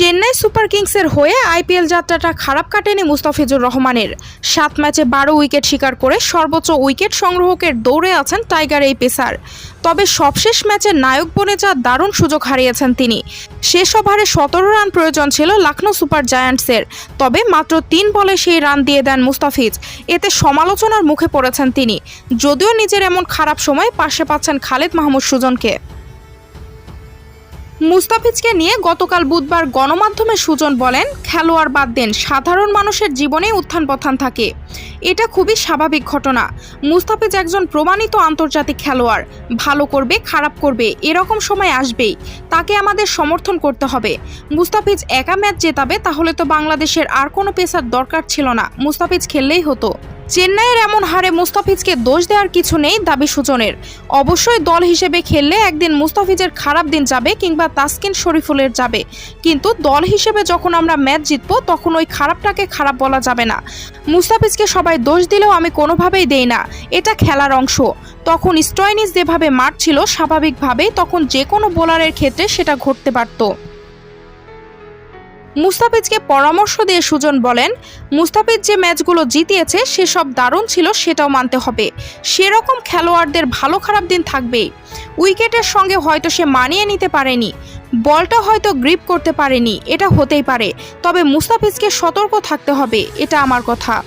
Chennai super কিংসের হয়ে IPL যাত্রাটা খারাপ কাটেনি মুস্তাফিজুর রহমানের। সাত ম্যাচে বারো উইকেট শিকার করে সর্বোচ্চ উইকেট সংগ্রহকের দৌড়ে আছেন টাইগার এই পেসার। তবে সবশেষ ম্যাচে নায়ক বনে যা দারুণ সুযোগ হারিয়েছেন তিনি। শেষ ওভারে সতেরো রান প্রয়োজন ছিল লখনৌ সুপার জায়ান্টসের। তবে মাত্র তিন বলে সেই রান দিয়ে দেন মুস্তাফিজ। এতে সমালোচনার মুখে পড়েছেন তিনি। যদিও নিজের এমন খারাপ সময় পাশে পাচ্ছেন খালেদ মাহমুদ সুজনকে। মুস্তাফিজকে নিয়ে গতকাল বুধবার গণমাধ্যমে সুজন বলেন, খেলোয়াড় বাদ দেন, সাধারণ মানুষের জীবনে উত্থান পথান থাকে। এটা খুবই স্বাভাবিক ঘটনা। মুস্তাফিজ একজন প্রমাণিত আন্তর্জাতিক খেলোয়াড়। ভালো করবে, খারাপ করবে, এরকম সময় আসবেই। তাকে আমাদের সমর্থন করতে হবে। মুস্তাফিজ একা ম্যাচ জেতাবে, তাহলে তো বাংলাদেশের আর কোনো পেসার দরকার ছিল না। মুস্তাফিজ খেললেই হতো। চেন্নাইয়ের এমন হারে মুস্তাফিজকে দোষ দেওয়ার কিছু নেই দাবি সুজনের। অবশ্যই দল হিসেবে খেললে একদিন মুস্তাফিজের খারাপ দিন যাবে কিংবা তাসকিন শরীফুলের যাবে। কিন্তু দল হিসেবে যখন আমরা ম্যাচ জিতবো, তখন ওই খারাপটাকে খারাপ বলা যাবে না। মুস্তাফিজকে সবাই দোষ দিলেও আমি কোনোভাবেই দেই না। এটা খেলার অংশ। তখন স্টয়নিস যেভাবে মারছিল, স্বাভাবিকভাবেই তখন যে কোনো বোলারের ক্ষেত্রে সেটা ঘটতে পারতো। মুস্তাফিজকে পরামর্শ দিয়ে সুজন বলেন, মুস্তাফিজ যে ম্যাচগুলো জিতিয়েছে, সেসব দারুণ ছিল, সেটাও মানতে হবে। সেরকম খেলোয়াড়দের ভালো খারাপ দিন থাকবে উইকেটের সঙ্গে হয়তো সে মানিয়ে নিতে পারেনি। বলটা হয়তো গ্রিপ করতে পারেনি। এটা হতেই পারে। তবে মুস্তাফিজকে সতর্ক থাকতে হবে, এটা আমার কথা।